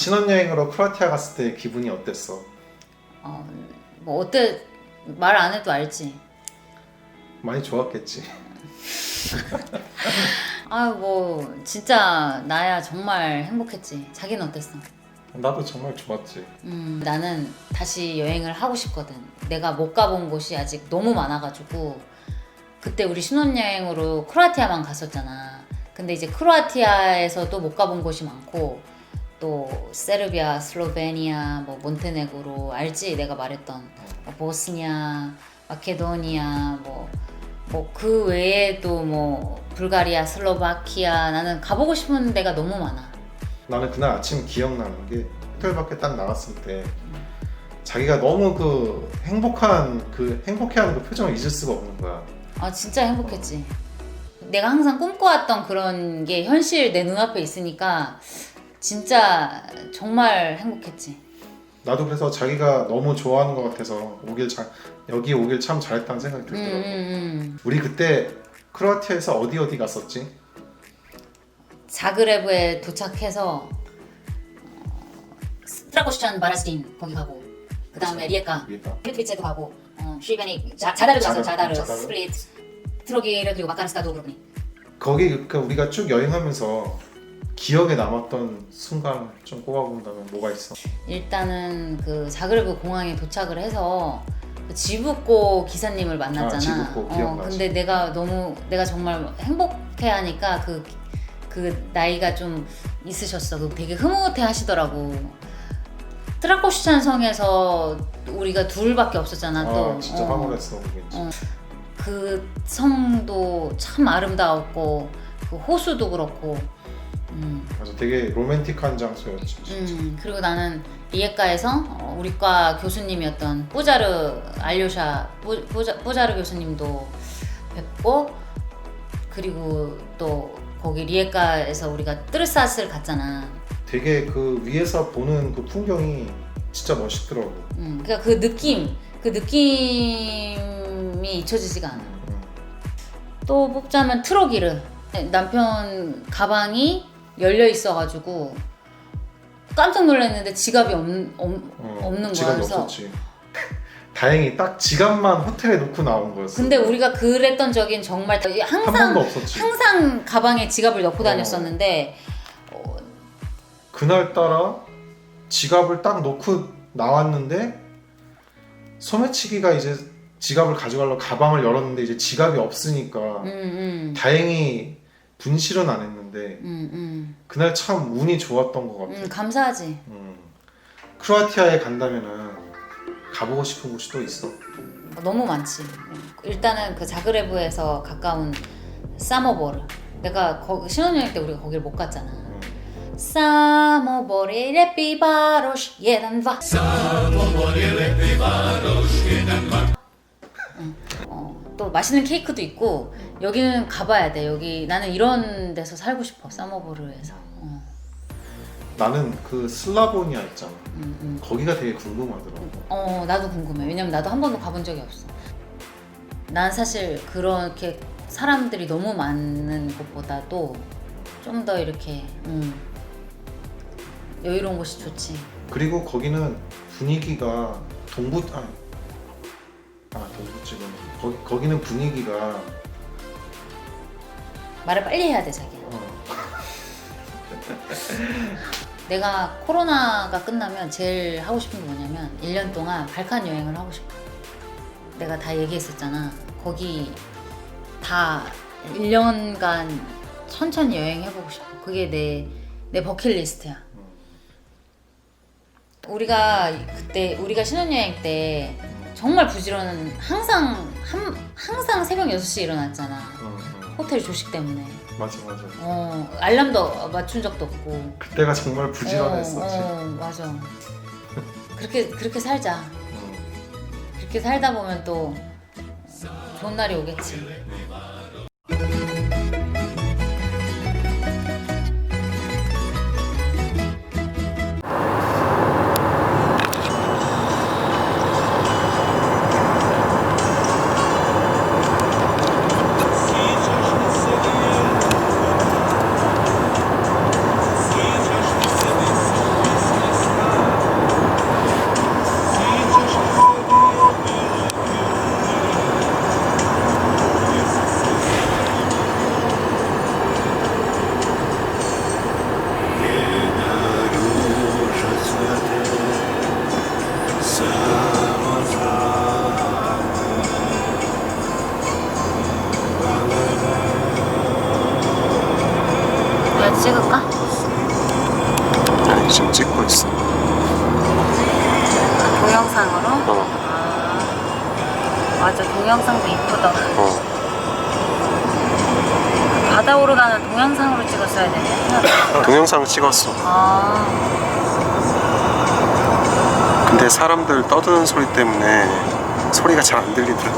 신혼여행으로 크로아티아 갔을 때 기분이 어땠어? 어, 뭐 어때 말 안 해도 알지. 많이 좋았겠지. 아뭐 진짜 나야 정말 행복했지. 자기는 어땠어? 나도 정말 좋았지. 음, 나는 다시 여행을 하고 싶거든. 내가 못 가본 곳이 아직 너무 많아가지고 그때 우리 신혼여행으로 크로아티아만 갔었잖아. 근데 이제 크로아티아에서도 못 가본 곳이 많고 또 세르비아, 슬로베니아, 뭐 몬테네그로 알지? 내가 말했던 뭐 보스니아, 마케도니아 뭐 뭐 그 외에도 뭐 불가리아, 슬로바키아 나는 가보고 싶은 데가 너무 많아. 나는 그날 아침 기억나는 게 호텔 밖에 딱 나갔을 때 자기가 너무 그 행복한 그 행복해하는 그 표정을 잊을 수가 없는 거야. 아 진짜 행복했지. 내가 항상 꿈꿔왔던 그런 게 현실 내 눈앞에 있으니까 진짜 정말 행복했지. 나도 그래서 자기가 너무 좋아하는 것 같아서 오길 잘 여기 오길 참 잘했다는 생각이 음, 들더라고. 음, 우리 그때 크로아티아에서 어디 어디 갔었지? 자그레브에 도착해서 스트라코시찬 바라스틴 거기 가고 그 다음에 리에카 위에다. 피트비체도 가고 어, 슈이베닉 자, 자다르 갔어 자다르, 자다르 자다르. 스플릿 트로기를 그리고 마카르스타도 그러니 거기 그러니까 우리가 쭉 여행하면서 기억에 남았던 순간 좀 꼽아본다면 뭐가 있어? 일단은 그 자그레브 공항에 도착을 해서 그 지붓고 기사님을 만났잖아. 아, 지붓고, 기억나지. 어, 근데 내가 너무 내가 정말 행복해 하니까 그, 그 나이가 좀 있으셨어. 그 되게 흐뭇해 하시더라고. 트라코시찬 성에서 우리가 둘밖에 없었잖아. 또 아 진짜 어. 황홀했어 그게. 어. 그 성도 참 아름다웠고 그 호수도 그렇고. 음. 맞아 되게 로맨틱한 장소였지. 진짜. 음, 그리고 나는 리에카에서 어, 우리과 교수님이었던 뿌자르 알료샤 뿌, 뿌자, 뿌자르 교수님도 뵙고 그리고 또 거기 리에카에서 우리가 뜨르사스를 갔잖아. 되게 그 위에서 보는 그 풍경이 진짜 멋있더라고. 음, 그러니까 그 느낌, 그 느낌이 잊혀지지가 않아. 음. 또 뽑자면 트로기르 남편 가방이 열려 있어가지고 깜짝 놀랐는데 지갑이 없, 없, 어, 없는 지갑이 거여서 없었지. 다행히 딱 지갑만 호텔에 놓고 나온 거였어. 근데 우리가 그랬던 적인 정말 한 항상 없었지. 항상 가방에 지갑을 넣고 어. 다녔었는데 그날 따라 지갑을 딱 놓고 나왔는데 소매치기가 이제 지갑을 가져가려고 가방을 열었는데 이제 지갑이 없으니까 음, 음, 다행히 분실은 안 했는데 음, 음, 그날 참 운이 좋았던 것 같아. 음, 감사하지. 음. 크로아티아에 간다면은 가보고 싶은 곳이 또 있어. 너무 많지. 일단은 그 자그레브에서 가까운 사모보르. 내가 거, 신혼여행 때 우리가 거기를 못 갔잖아. 음. 사모보르 레피바로시 예단바. 어, 또 맛있는 케이크도 있고 여기는 가봐야 돼. 여기 나는 이런 데서 살고 싶어. 사모보르에서. 어, 나는 그 슬라보니아 있잖아. 음, 음. 거기가 되게 궁금하더라고. 어 나도 궁금해. 왜냐면 나도 한 번도 가본 적이 없어. 난 사실 그렇게 사람들이 너무 많은 곳보다도 좀 더 이렇게 음, 여유로운 곳이 좋지. 그리고 거기는 분위기가 동부 아, 아 동부지구나. 거기 거기는 분위기가 말을 빨리 해야 돼 자기야. 어, 내가 코로나가 끝나면 제일 하고 싶은 게 뭐냐면 1년 동안 발칸 여행을 하고 싶어. 내가 다 얘기했었잖아. 거기 다 1년간 천천히 여행해보고 싶어. 그게 내, 내 버킷리스트야. 우리가 그때, 우리가 신혼여행 때 정말 부지런한, 항상, 한, 항상 새벽 6시에 일어났잖아. 어, 어. 호텔 조식 때문에. 맞아 맞아. 어, 알람도 맞춘 적도 없고. 그때가 정말 부지런했었지. 어, 어, 맞아. 그렇게 그렇게 살자. 어. 그렇게 살다 보면 또 좋은 날이 오겠지. 찍을까? 나 지금 찍고 있어. 동영상으로? 어, 아, 맞아 동영상도 이쁘다. 어. 바다 오르가는 동영상으로 찍었어야 되네. 동영상 찍었어. 아, 근데 사람들 떠드는 소리 때문에 소리가 잘 안 들리더라.